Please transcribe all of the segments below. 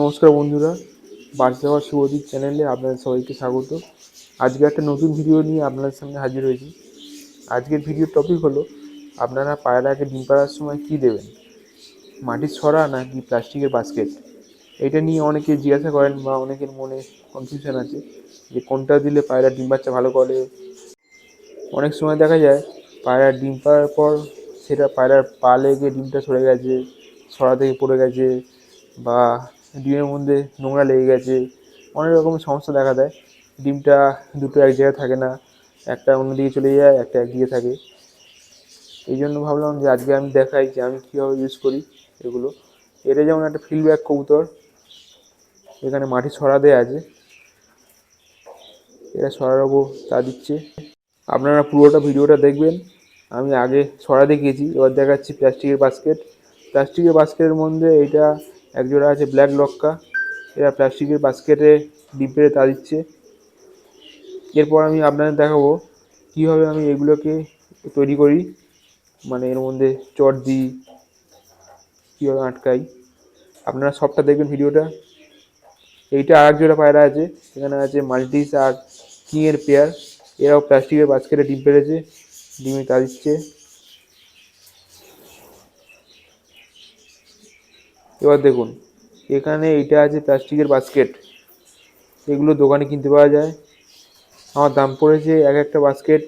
নমস্কার বন্ধুরা বার্তাবার শুভদীপ চ্যানেলে আপনাদের সবাইকে স্বাগত। আজকে একটা নতুন ভিডিও নিয়ে আপনাদের সামনে হাজির হয়েছি। আজকের ভিডিওর টপিক হলো, আপনারা পায়রাকে ডিম পাড়ার সময় কী দেবেন? মাটির ছড়া নাকি প্লাস্টিকের বাস্কেট এটা নিয়ে অনেকে জিজ্ঞাসা করেন বা অনেকের মনে কনফিউশন আছে যে কোনটা দিলে পায়রা ডিম বাচ্চা ভালো করে? অনেক সময় দেখা যায়, পায়রা ডিম পাড়ার পর সেটা পায়রার পা লেগে ডিমটা সরে গেছে, ছড়া থেকে পড়ে গেছে বা ডিমের মধ্যে নোংরা লেগে গেছে। অনেক রকমের সমস্যা দেখা দেয়। ডিমটা দুটো এক জায়গায় থাকে না, একটা অন্যদিকে চলে যায়, একটা একদিকে থাকে। এই জন্য ভাবলাম যে আজকে আমি দেখাই যে আমি কীভাবে ইউজ করি এগুলো। এটা যেমন একটা ফিল্ডব্যাক কবুতর, এখানে মাটি ছড়া দেওয়া আছে। এরা ছড়ার ওপর তা দিচ্ছে। আপনারা পুরোটা ভিডিওটা দেখবেন। আমি আগে ছড়া দেখিয়েছি, এবার দেখাচ্ছি প্লাস্টিকের বাস্কেট প্লাস্টিকের বাস্কেটের মধ্যে এইটা একজোড়া আছে ব্ল্যাক লক্কা। এরা প্লাস্টিকের বাস্কেটে ডিম তা দিচ্ছে। এরপর আমি আপনাদের দেখাবো কীভাবে আমি এগুলোকে তৈরি করি। মানে এর মধ্যে চট দিই, কীভাবে আটকাই। আপনারা সবটা দেখবেন ভিডিওটা। এইটা আর এক জোড়া পায়রা আছে, এখানে আছে মাল্টিস আর কিংয়ের পেয়ার। এরাও প্লাস্টিকের বাস্কেটে ডিম পেড়েছে, ডিমে তা দিচ্ছে। এবার দেখুন, এখানে এইটা আছে প্লাস্টিকের বাস্কেট এগুলো দোকানে কিনতে পাওয়া যায়। আমার দাম পড়েছে এক একটা বাস্কেট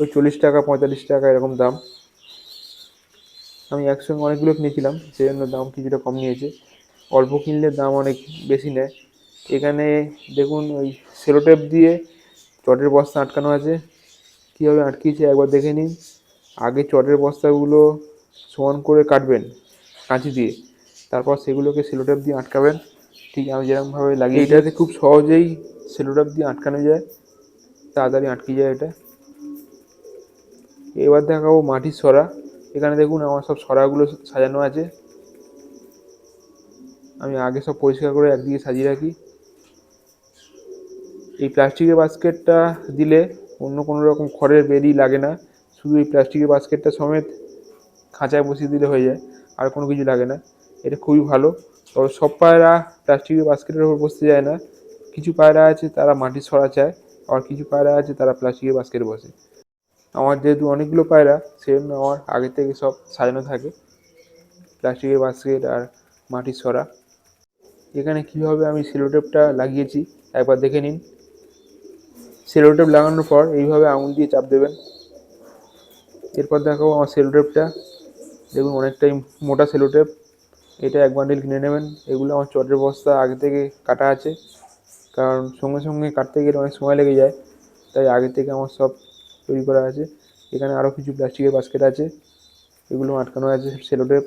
ওই চল্লিশ টাকা, পঁয়তাল্লিশ টাকা এরকম দাম। আমি একসঙ্গে অনেকগুলো কিনেছিলাম সেই জন্য দাম কিছুটা কম নিয়েছে। অল্প কিনলে দাম অনেক বেশি নেয়। এখানে দেখুন, ওই সেলোটেপ দিয়ে চটের বস্তা আটকানো আছে। কীভাবে আটকিয়েছে একবার দেখে নিন। আগে চটের বস্তাগুলো সমান করে কাটবেন, কাঁচি দিয়ে। তারপর সেগুলোকে সেলোটেপ দিয়ে আটকাবেন। ঠিক আমি যেরকমভাবে লাগিয়ে এটাতে খুব সহজেই সেলোটেপ দিয়ে আটকানো যায়। তাড়াতাড়ি আটকে যায় এটা। এবার দেখাবো মাটির সরা। এখানে দেখুন আমার সব সরাগুলো সাজানো আছে। আমি আগে সব পরিষ্কার করে একদিকে সাজিয়ে রাখি। এই প্লাস্টিকের বাস্কেটটা দিলে অন্য কোনো রকম খড়ের বেরি লাগে না। শুধু এই প্লাস্টিকের বাস্কেটটা সমেত খাঁচায় বসিয়ে দিলে হয়ে যায়, আর কোনো কিছু লাগে না। এটা খুবই ভালো। তবে সব পায়রা প্লাস্টিকের বাস্কেটের ওপর বসতে যায় না। কিছু পায়রা আছে তারা মাটির সরা চায় আর কিছু পায়রা আছে তারা প্লাস্টিকের বাস্কেটে বসে। আমার যেহেতু অনেকগুলো পায়রা, সেজন্য আমার আগে থেকে সব সাজানো থাকে। প্লাস্টিকের বাস্কেট আর মাটির সরা এখানে কীভাবে আমি সেলোটেপটা লাগিয়েছি, একবার দেখে নিন। সেলোটেপ লাগানোর পর এইভাবে আঙুল দিয়ে চাপ দেবেন। এরপর দেখাবো আমার সেলোটেপটা দেখুন, অনেকটাই মোটা সেলোটেপ এটা এক বান্ডিল কিনে নেবেন। এগুলো আমার চটের বস্তা আগে থেকে কাটা আছে। কারণ সঙ্গে সঙ্গে কাটতে গেলে অনেক সময় লেগে যায়। তাই আগে থেকে আমার সব তৈরি করা আছে। এখানে আরও কিছু প্লাস্টিকের বাস্কেট আছে। এগুলো আটকানো আছে সেলোটেপ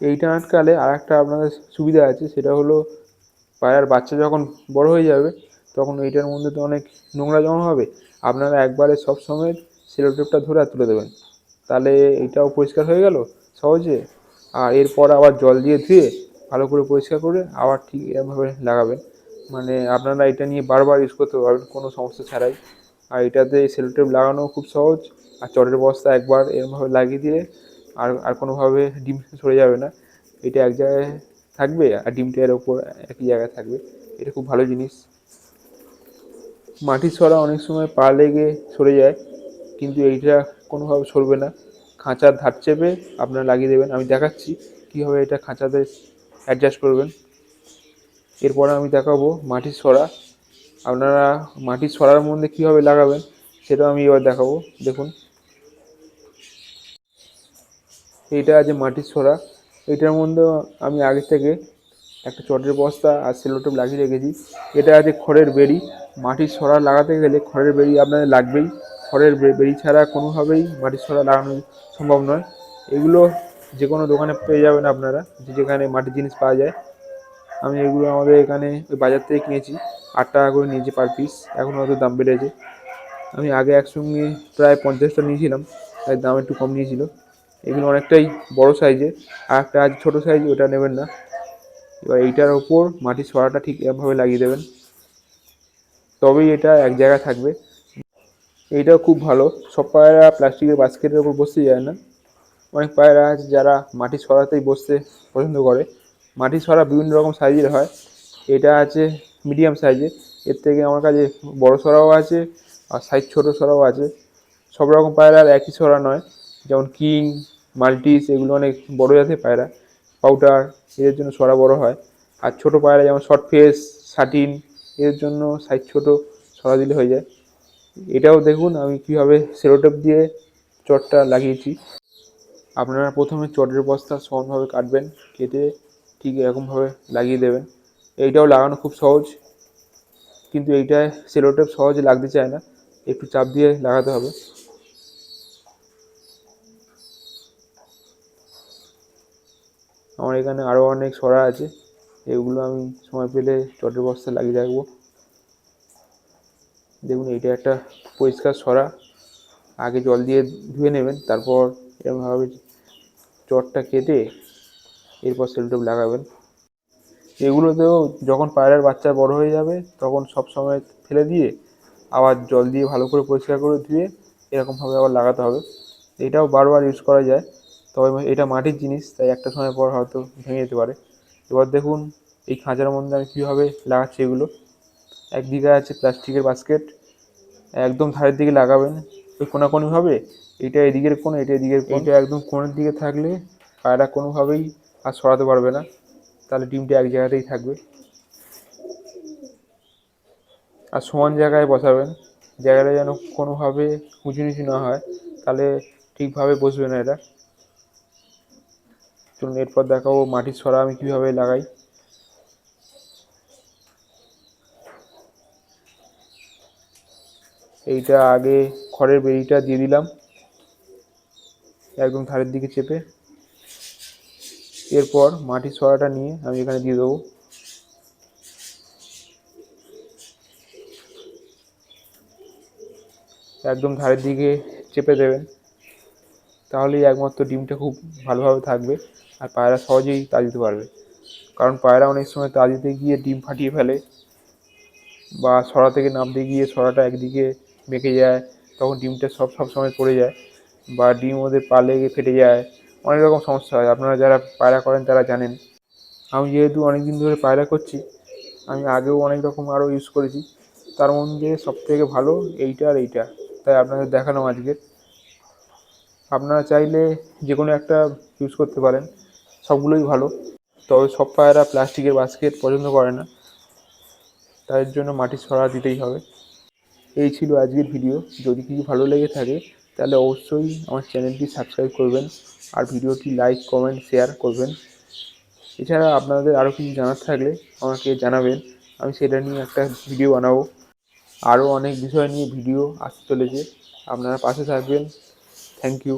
এইটা আটকালে আর একটা আপনাদের সুবিধা আছে। সেটা হলো পায়রার বাচ্চা যখন বড় হয়ে যাবে, তখন এইটার মধ্যে তো অনেক নোংরা জমা হবে। আপনারা একবারে সব সময় সেলোটেপটা ধরে আর তুলে দেবেন। তাহলে এইটাও পরিষ্কার হয়ে গেল? সহজে? আর এরপর আবার জল দিয়ে ধুয়ে ভালো করে পরিষ্কার করে আবার ঠিক এরমভাবে লাগাবেন। মানে আপনারা এটা নিয়ে বারবার ইউজ করতে পারবেন, কোনো সমস্যা ছাড়াই। আর এটাতে সেলোটেপ লাগানো খুব সহজ। আর চটের বস্তা একবার এরমভাবে লাগিয়ে দিলে আর আর কোনোভাবে ডিম সরে যাবে না। এটা এক জায়গায় থাকবে আর ডিমটা এর ওপর একই জায়গায় থাকবে। এটা খুব ভালো জিনিস। মাটির সরা অনেক সময় পা লেগে সরে যায়, কিন্তু এইটা কোনোভাবে সরবে না। খাঁচার ধার চেপে আপনারা লাগিয়ে দেবেন। আমি দেখাচ্ছি কীভাবে এটা খাঁচাতে অ্যাডজাস্ট করবেন। এরপরে আমি দেখাবো মাটির সরা আপনারা মাটির সরার মধ্যে কীভাবে লাগাবেন সেটাও আমি এবার দেখাবো। দেখুন। এইটা আছে মাটির সরা এটার মধ্যে আমি আগে থেকে একটা চটের বস্তা আর সেলোটেপ লাগিয়ে রেখেছি। এটা আছে খড়ের বেড়ি, মাটির সরা লাগাতে গেলে খড়ের বেড়ি আপনাদের লাগবেই। খড়ের বেড়ি ছাড়া কোনোভাবেই মাটির সরা লাগানো সম্ভব নয়। এগুলো যে কোনো দোকানে পেয়ে যাবেন আপনারা যেখানে মাটির জিনিস পাওয়া যায়। আমি এগুলো আমাদের এখানে ওই বাজার থেকে কিনেছি, আট টাকা করে নিয়েছি পার পিস এখন হয়তো দাম বেড়েছে। আমি আগে একসঙ্গে প্রায় পঞ্চাশটা নিয়েছিলাম, তাই দাম একটু কম নিয়েছিল। এগুলো অনেকটাই বড় সাইজের আর একটা আজ ছোটো সাইজ ওটা নেবেন না। এবার এইটার ওপর মাটির সরাটা ঠিক এভাবে লাগিয়ে দেবেন। তবেই এটা এক জায়গায় থাকবে। এইটাও খুব ভালো। সব পায়রা প্লাস্টিকের বাস্কেটের ওপর বসতে যায় না। অনেক পায়রা আছে যারা মাটির সরাতেই বসতে পছন্দ করে। মাটির সরা বিভিন্ন রকম সাইজের হয়। এটা আছে মিডিয়াম সাইজের এর থেকে আমার কাছে বড় সরাও আছে আর সাইজ ছোটো সরাও আছে। সব রকম পায়রার একই সরা নয়। যেমন কিং, মাল্টিস এগুলো অনেক বড় জাতের পায়রা। পাউডার, এদের জন্য সরা বড় হয়। আর ছোট পায়রা যেমন শর্ট ফেস সাটিন এর জন্য সাইজ ছোট সরা দিলে হয়ে যায়। এটাও দেখুন, আমি কীভাবে সেলোটেপ দিয়ে চটটা লাগিয়েছি। আপনারা প্রথমে চটের বস্তা সমানভাবে কাটবেন, কেটে ঠিক এরকমভাবে লাগিয়ে দেবেন। এইটাও লাগানো খুব সহজ, কিন্তু এইটায় সেলোটেপ সহজে লাগতে চায় না, একটু চাপ দিয়ে লাগাতে হবে। আমার এখানে আরও অনেক সরা আছে, এগুলো আমি সময় পেলে চটের বস্তা লাগিয়ে রাখব। দেখুন এটা একটা পরিষ্কার সরা। আগে জল দিয়ে ধুয়ে নেবেন, তারপর এরকমভাবে চটটা কেটে এরপর সেলটোপ লাগাবেন। এগুলোতেও যখন পায়রার বাচ্চা বড় হয়ে যাবে, তখন সব সময় ফেলে দিয়ে আবার জল দিয়ে ভালো করে পরিষ্কার করে ধুয়ে এরকমভাবে আবার লাগাতে হবে। এটাও বারবার ইউজ করা যায়, তবে এটা মাটির জিনিস, তাই একটা সময় পর হয়তো ভেঙে যেতে পারে। এবার দেখুন, এই খাঁচার মধ্যে আমি কীভাবে লাগাচ্ছি এগুলো। একদিকে আছে প্লাস্টিকের বাস্কেট একদম ধারের দিকে লাগাবেন। ওই কোনাকুনিভাবে এটা এদিকের কোণ এটা এদিকের কোণ। এটা একদম কোণের দিকে থাকলে পায়রা কোনোভাবেই আর সরাতে পারবে না। তাহলে ডিমটা এক জায়গাতেই থাকবে। আর সমান জায়গায় বসাবেন, জায়গাটা যেন কোনোভাবে উঁচু নিচু না হয়, তাহলে ঠিকভাবে বসবে না এটা। চলুন, এরপর দেখাবো মাটির সরা আমি কীভাবে লাগাই। এইটা আগে খড়ের বেড়িটা দিয়ে দিলাম। একদম ধারের দিকে চেপে। এরপর মাটির সরাটা নিয়ে আমি এখানে দিয়ে দেবো। একদম ধারের দিকে চেপে দেবেন। তাহলেই একমাত্র ডিমটা খুব ভালোভাবে থাকবে আর পায়রা সহজেই তা দিতে পারবে। কারণ পায়রা অনেক সময় তা দিতে গিয়ে ডিম ফাটিয়ে ফেলে বা সরা থেকে নামতে গিয়ে সরাটা একদিকে বেঁকে যায়, তখন ডিমটা সব সব সময় পড়ে যায় বা ডিম ওদের পা লেগে ফেটে যায়, অনেক রকম সমস্যা হয়। আপনারা যারা পায়রা করেন তারা জানেন। আমি যেহেতু অনেক দিন ধরে পায়রা করছি, আমি আগেও অনেক রকম আরও ইউজ করেছি। তার মধ্যে সবথেকে ভালো এইটা আর এইটা। তাই আপনাদের দেখালাম আজকে আপনারা চাইলে যে কোনো একটা ইউজ করতে পারেন। সবগুলোই ভালো। তবে সব পায়রা প্লাস্টিকের বাস্কেট পছন্দ করে না। তাদের জন্য মাটির সরা দিতেই হবে। এই ছিল আজকের ভিডিও। যদি কিছু ভালো লেগে থাকে, তাহলে অবশ্যই আমার চ্যানেলটি সাবস্ক্রাইব করবেন আর ভিডিওটি লাইক, কমেন্ট, শেয়ার করবেন। এছাড়া আপনাদের আরও কিছু জানার থাকলে আমাকে জানাবেন। আমি সেটা নিয়ে একটা ভিডিও বানাবো। আরও অনেক বিষয় নিয়ে ভিডিও আসতে চলেছে। আপনারা পাশে থাকবেন। Thank you.